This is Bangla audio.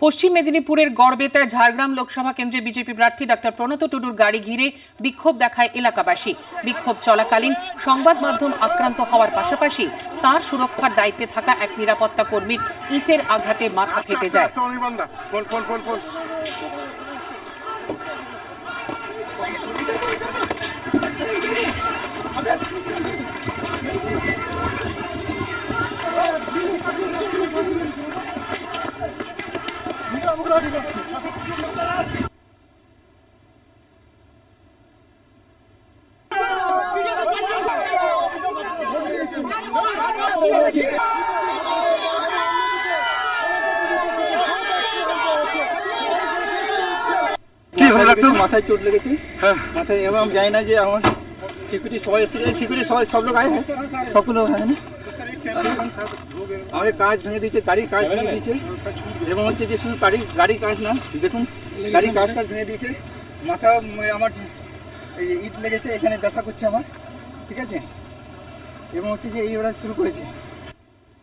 পশ্চিম মেদিনীপুরের গড়বেতায় ঝাড়গ্রাম লোকসভা কেন্দ্রে বিজেপি প্রার্থী ডাক্তার প্রণত টুডুর গাড়ি ঘিরে বিক্ষোভ দেখায় এলাকাবাসী বিক্ষোভ চলাকালীন সংবাদ মাধ্যম আক্রান্ত হওয়ার পাশাপাশি তার সুরক্ষার দায়িত্বে থাকা এক নিরাপত্তা কর্মীর ইঁটের আঘাতে মাথা ফেটে যায় মাথায় চোট লেগেছে হ্যাঁ মাথায় এবং আমি জানি না যে আমার সিকিউরিটি সবাই এসেছে সিকিউরিটি সবাই সব লোক আয় সবগুলো হ্যাঁ আমাদের কাজ ভেঙে দিয়েছে, গাড়ির কাজ ভেঙে দিয়েছে। এবং হচ্ছে যে শুধু গাড়ি গাড়ির কাজ না, দেখুন, গাড়ির কাজ টাজ ভেঙে দিয়েছে। মাথা আমার ইট লেগেছে, এখানে ব্যথা করছে আমার, ঠিক আছে? এবং হচ্ছে যে এই ওরা শুরু করেছে।